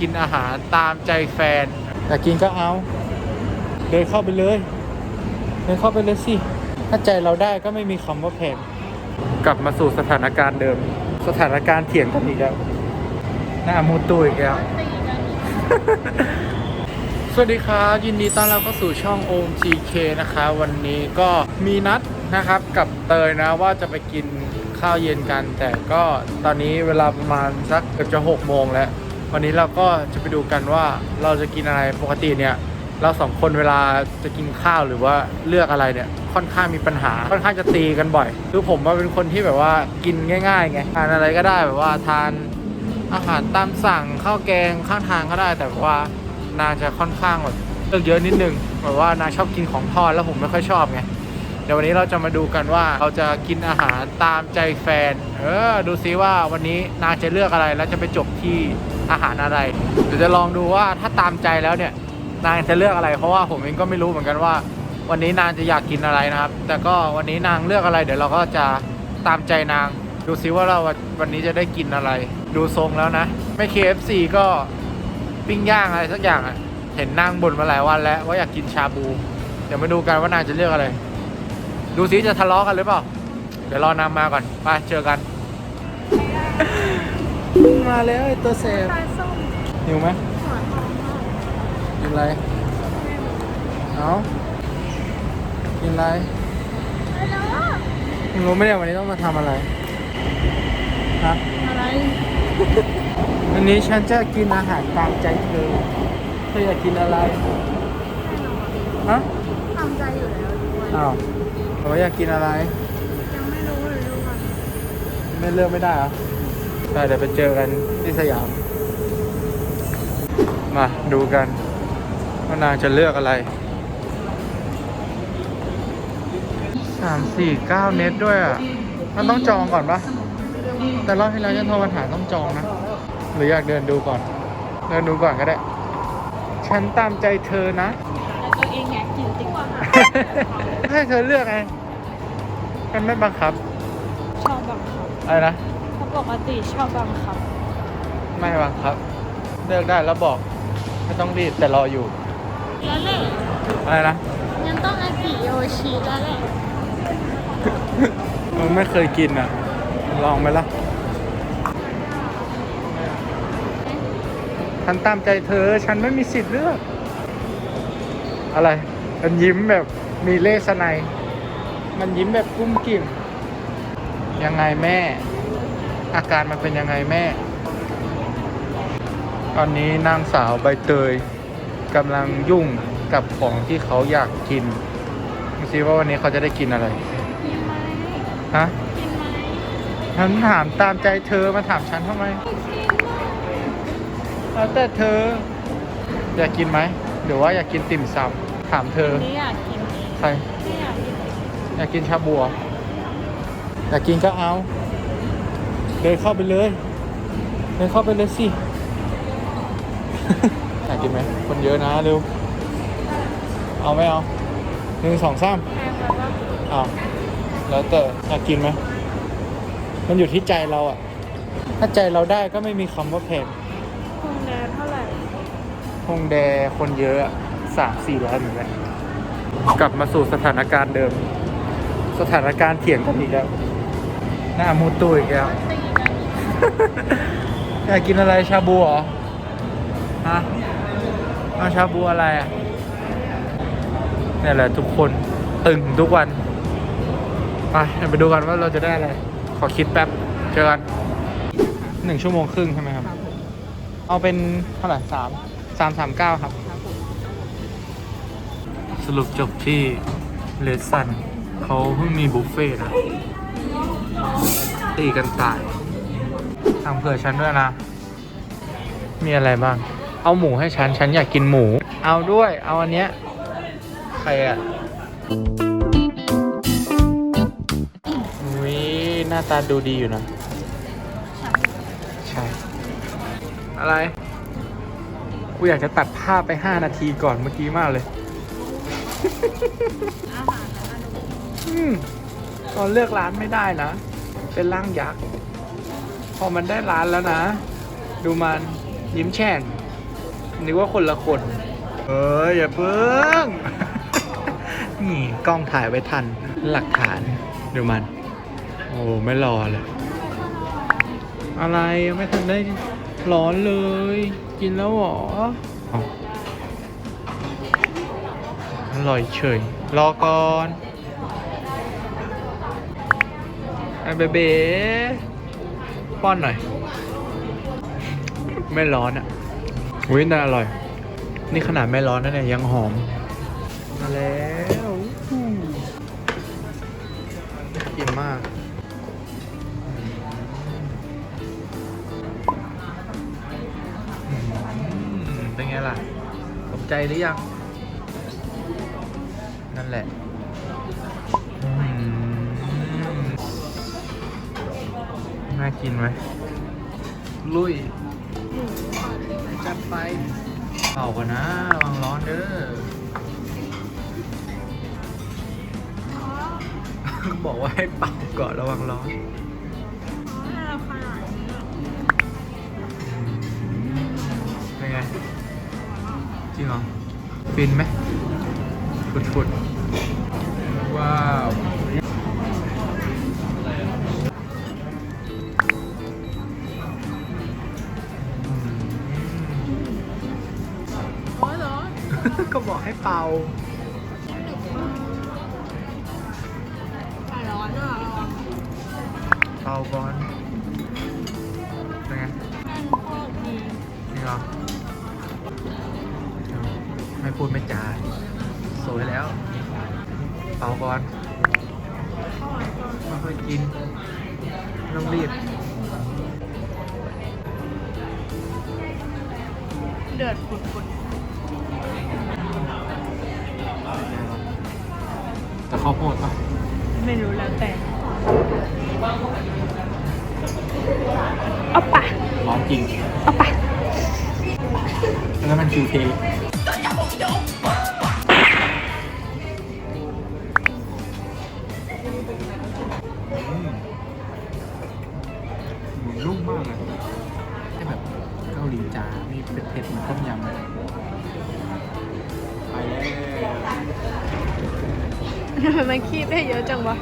กินอาหารตามใจแฟนอยากกินก็เอา เดินเข้าไปเลย เดินเข้าไปเลยสิ ถ้าใจเราได้ก็ไม่มีคำว่าแพงกลับมาสู่สถานการณ์เดิม สถานการณ์เถียงกันอีกแล้ว หน้ามูตูอีกแล้ว สวัสดีครับ ยินดีต้อนรับเข้าสู่ช่องโอม GK นะคะ วันนี้ก็มีนัดนะครับกับเตยนะว่าจะไปกินข้าวเย็นกัน แต่ก็ตอนนี้เวลาประมาณสักเกือบจะหกโมงแล้ว วันนี้เราก็จะไปดูกันว่าเราจะกินอะไรปกติเนี่ยเราสองคนเวลาจะกินข้าวหรือว่าเลือกอะไรเนี่ยค่อนข้างมีปัญหาค่อนข้างจะตีกันบ่อย คือผมว่าเป็นคนที่แบบว่ากินง่ายๆไงทานอะไรก็ได้แบบว่าทานอาหารตามสั่งข้าวแกงข้างทางก็ได้ แต่ว่านางจะค่อนข้างแบบเลือกเยอะนิดนึงแบบว่านางชอบกินของทอดแล้วผมไม่ค่อยชอบไงเดี๋ยววันนี้เราจะมาดูกันว่าเราจะกินอาหารตามใจแฟน เออดูซิว่าวันนี้นางจะเลือกอะไรแล้วจะไปจบที่ อาหารอะไรเดี๋ยวจะลองดูว่าถ้าตามใจแล้วเนี่ยนางจะเลือกอะไร เพราะว่าผมเองก็ไม่รู้เหมือนกันว่า วันนี้นางจะอยากกินอะไรนะครับ แต่ก็วันนี้นางเลือกอะไร เดี๋ยวเราก็จะตามใจนาง ดูซิว่าเราวันนี้จะได้กินอะไร ดูทรงแล้วนะไม่ KFC ก็ปิ้งย่างอะไรสักอย่างอะเห็นนางบ่นมาหลายวันแล้วว่าอยากกินชาบูเดี๋ยวมาดูกันว่านางจะเลือกอะไร ดูซิจะทะเลาะกันหรือเปล่า เดี๋ยวรอนางมาก่อนไปเจอกัน มาแล้วไอตัวเซฟปลาส้มหิวไหมหัวทองมากกินอะไรเอากินอะไรแล้วมึงรู้ไหมเนี่ยวันนี้ต้องมาทำอะไรฮะอะไรวันนี้ฉันจะกินอาหารตามใจเธอเธออยากกินอะไรฮะทำใจอยู่แล้วด้วยอ้าวบอกว่าอยากกินอะไรยังไม่รู้เลยรู้ว่าไม่เลือกไม่ได้เหรอ ได้เดี๋ยวไปเจอกันที่สยาม มาดูกันว่านางจะเลือกอะไรสามสี่เก้าเน็ตด้วยอะ มันต้องจองก่อนปะแต่รอบที่แล้วฉันโทรมาถามต้องจองนะ หรืออยากเดินดูก่อน เดินดูก่อนก็ได้ ฉันตามใจเธอนะแต่ตัวเองอยากกินติ๊กว่าให้เธอเลือกไงมันไม่บังคับ ชอบบังคับ อะไรนะเพราะ ปกติชอบบังคับ ไม่บังคับ เลือกได้แล้วบอก ไม่ต้องรีบแต่รออยู่ แล้วแหละอะไรนะ งั้นต้องอากิโยชิแล้วแหละมันไม่เคยกินอะ ลองไหมล่ะฉันตามใจเธอ ฉันไม่มีสิทธิ์เลือก อะไร มันยิ้มแบบมีเลสไนยมันยิ้มแบบกุ้มกิ่มยังไงแม่ อาการมันเป็นยังไงแม่ ตอนนี้นางสาวใบเตยกำลังยุ่งกับของที่เขาอยากกินดูซิว่าวันนี้เขาจะได้กินอะไร กินไหมฮะกินไหมฉันถามตามใจเธอมาถามฉันทำไมไม่กินหรอกแล้วแต่เธอ อยากกินไหมหรือว่าอยากกินติ่มซำถามเธอ นี่อยากกินใคร นี่อยากกินอยากกินชาบัว อยากกินก็เอา เดินเข้าไปเลย เดินเข้าไปเลยสิอยากกินไหม คนเยอะนะเร็ว เอาไหมเอาหนึ่งสองสามแพงแล้วว่าอ้าวแล้วแต่อยากกินไหม มันอยู่ที่ใจเราอะถ้าใจเราได้ก็ไม่มีคำว่าแพงคงแดดเท่าไหร่ฮงแดคนเยอะสามสี่ร้อยเหมือนกันกลับมาสู่สถานการณ์เดิม สถานการณ์เถียงกันอีกแล้ว หน้ามูตูอีกแล้วตีกัน อยากกินอะไรชาบูเหรอ ฮะเอาชาบูอะไรอะนี่แหละทุกคนตึงทุกวัน ไปเดี๋ยวไปดูกันว่าเราจะได้อะไร ขอคิดแป๊บ เจอกันหนึ่งชั่วโมงครึ่งใช่ไหมครับ เอาเป็นเท่าไหร่สามสามสามเก้าครับ สรุปจบที่เลสซันเขาเพิ่งมีบุฟเฟ่ต์นะตีกันตาย ทำเผื่อฉันด้วยนะ มีอะไรบ้าง เอาหมูให้ฉัน ฉันอยากกินหมู เอาด้วย เอาอันเนี้ย ใครอะอุ้ยหน้าตาดูดีอยู่นะ ใช่ อะไร กูอยากจะตัดภาพไป 5 นาทีก่อนเมื่อกี้มากเลยอาหารนะอนุอืมตอนเลือกร้านไม่ได้นะ เป็นร่างยักษ์ พอมันได้ร้านแล้วนะ ดูมันยิ้มแฉ่งนึกว่าคนละคน เอ้ยอย่าเพิ่ง นี่กล้องถ่ายไว้ทันหลักฐาน ดูมัน โอ้ไม่รอเลย อะไรยังไม่ทันได้ร้อนเลย กินแล้วเหรออร่อยเฉย รอก่อนไอ้เบเบ ป้อนหน่อย ไม่ร้อนอะอุ้ยน่าอร่อย นี่ขนาดไม่ร้อนนะเนี่ยยังหอม มาแล้วกินมากเป็นไงล่ะสมใจหรือยัง นั่นแหละ น่ากินไหมลุยจัดไปเป่ากันนะระวังร้อนเด้อบอกว่าให้เป่าก่อนระวังร้อนเป็นไงจริงเหรอฟินไหมฟุดฟุดๆ เปาร้อนอะร้อนเปาก่อนเป็นไงโคตรดีจริงเหรอไม่พูดไม่จาสวยแล้ว เป่าก่อนเข้าหวานก่อนไม่ค่อยกินต้องรีบ เดือดปุดปุ ข้าวโพดปะไม่รู้แล้วแต่เอาปะร้อนจริงเอาปะแล้วมันคิวเท ทำไมมันคีบได้เยอะจังวะ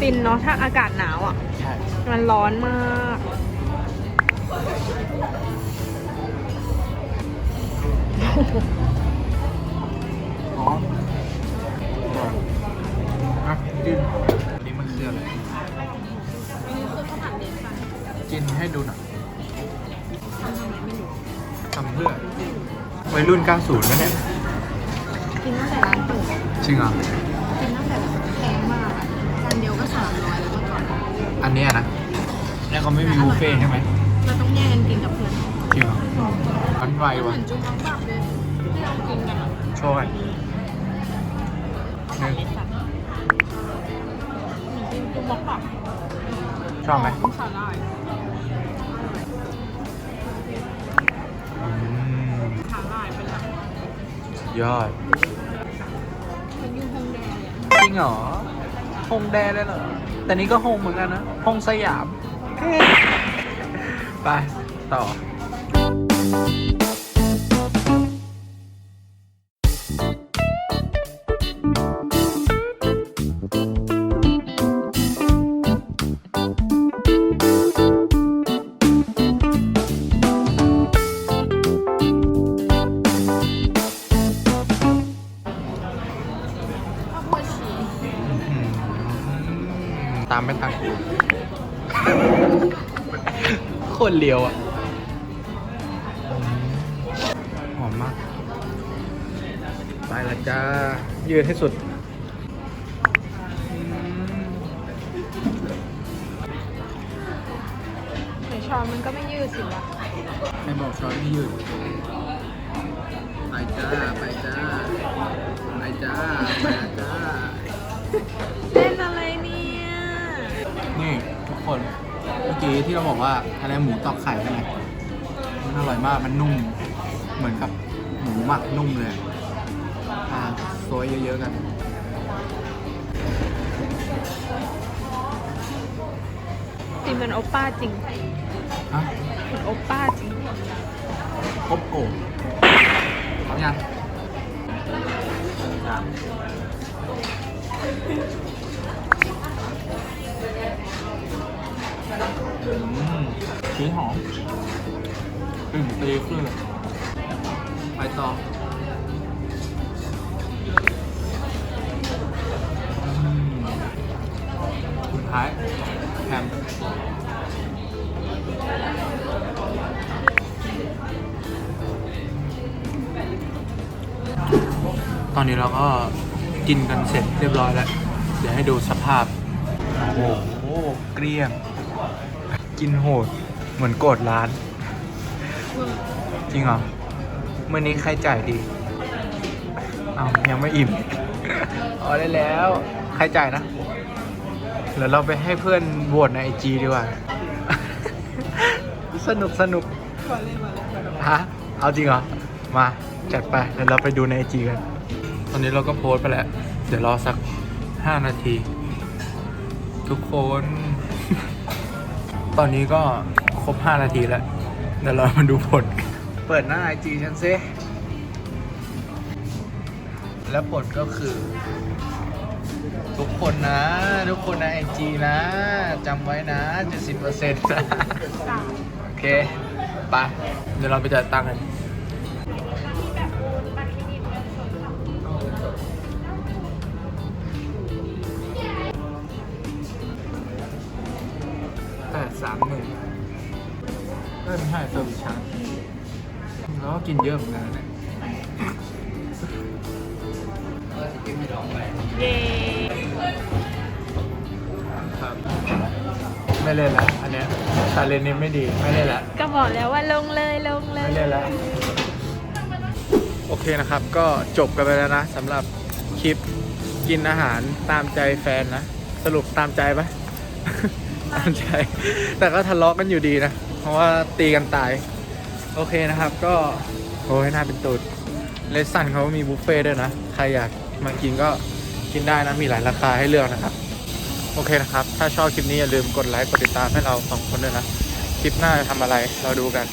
ฟินเนาะถ้าอากาศหนาวอะ ใช่ มันร้อนมากร้อนร้อนอะกินอันนี้มันคืออะไรอันนี้คือข้าวผัดเด็ดค่ะกินให้ดูหน่อยทำทำไมไม่รู้ทำเพื่อ วัยรุ่น 90นะเนี่ยกินตั้งแต่ร้านเปิดจริงเหรอกินตั้งแต่แบบแพงมากอะจานเดียวก็สามร้อยแล้วเมื่อก่อนอันเนี้ยนะเนี่ยเขาไม่มีบุฟเฟ่ต์ใช่ไหมเราต้องแย่งกันกินกับเพื่อนจริงเหรอมันไวเหมืว่ะอนจุ๊บน้ำปับเลยที่เรากินกันอะโชว์กันข้าวผัดเล็กสัตว์เหมือนกินจุ๊บน้ำปับชอบไหมของสาหร่ายอืมสาหร่ายเป็นแบบสุดยอดเป็นยูฮงแดงเลยอะจริงเหรอฮงแดเลยเหรอ แต่นี้ก็ฮงเหมือนกันนะฮงสยาม ไป ต่อ ตามไม่ทัน คนเลียวอะ หอมมาก ไปละจ้า ยืดให้สุดอืมในช้อนมันก็ไม่ยืดสิวะไม่บอกช้อนไม่ยืด ไปจ้า ไปจ้า ไปจ้า ไปจ้า เล่นอะไรเนี่ย นี่ทุกคนเมื่อกี้ที่เราบอกว่าอะไรหมูตอกไข่ใช่ไหมมันอร่อยมากมันนุ่ม เหมือนกับหมูหมักนุ่มเลยอ่าโซยเยอะๆกันจริงเป็นโอป้าจริงฮะเป็นโอป้าจริงครบโอ่งพร้อมยัง อืมชีหอมกลิ่นตีขึ้นเลยไปต่ออืมสุดท้ายแฮมตอนนี้เราก็กินกันเสร็จเรียบร้อยแล้ว เดี๋ยวให้ดูสภาพ โอ้โห เกลี้ยง กินโหด เหมือนโกรธร้าน จริงเหรอเมื่อนี้ใครจ่ายดีเอายังไม่อิ่มเอ๋อได้แล้ว ใครจ่ายนะเดี๋ยวเราไปให้เพื่อนโหวตในไอจีดีกว่า สนุกสนุกฮะเอาจริงเหรอ มาจัดไปเดี๋ยวเราไปดูในไอจีกัน ตอนนี้เราก็โพสไปแล้ว เดี๋ยวรอสัก 5 นาที ทุกคน ตอนนี้ก็ครบ 5 นาทีแล้ว เดี๋ยวเรามาดูผล เปิดหน้าไอจีฉันซิแล้วผลก็คือ ทุกคนนะ ทุกคนในไอจีนะจำไว้นะ 70%นะ โอเค ไป เดี๋ยวเราไปจ่ายตังค์กัน สามหนึ่งเอ้ยไม่ใช่เซอร์วิสชาร์จแล้วก็กินเยอะเหมือนกันนะเนี่ยเย้ครับ ไม่เล่นละอันเนี้ยชาเลนนี้ไม่ดีไม่เล่นละก็บอกแล้วว่าลงเลยลงเลย ไม่เล่นแล้วโอเคนะครับ ก็จบกันไปแล้วนะสำหรับคลิปกินอาหารตามใจแฟนนะ สรุปตามใจปะตาม ใจแต่ก็ทะเลาะกันอยู่ดีนะ เพราะว่าตีกันตาย โอเคนะครับ ก็โอ้ยน่าเป็นตูดเลสซันเขามีบุฟเฟ่ต์ด้วยนะ ใครอยากมากินก็กินได้นะ มีหลายราคาให้เลือกนะครับ โอเคนะครับ ถ้าชอบคลิปนี้อย่าลืมกดไลค์กดติดตามให้เราสองคนด้วยนะ คลิปหน้าจะทำอะไรเราดูกัน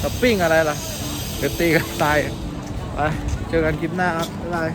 ช้อปปิ้งอะไรล่ะเดี๋ยวตีกันตายไปเจอกันคลิปหน้าครับบ๊ายบาย